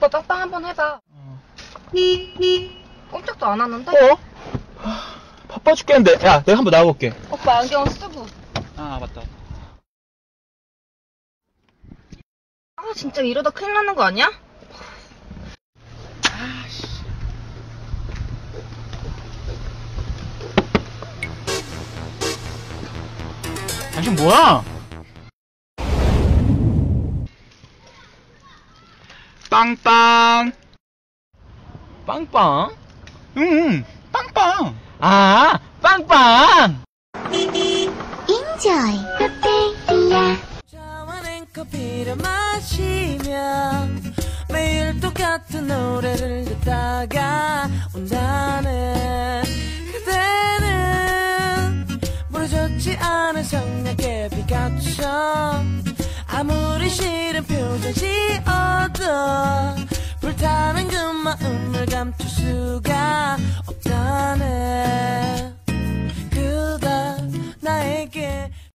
오빠 짝방 한번 해봐. 꼼짝도 안 하는데? 어? 하, 바빠 죽겠는데. 야, 내가 한번 나가볼게. 오빠 안경 쓰고. 아, 맞다. 아, 진짜 이러다 큰일 나는 거 아니야? 당신 뭐야? 빵빵. 빵빵? 응, 빵빵. 아, 빵빵. Enjoy Papadia. 자와낸 커피를 마시며 매일 똑같은 노래를 듣다가 온다는 그대는 부러졌지 않은 성냥개 피카처 없어 불타는 그 마음을 감출 수가 없다네. 그가 나에게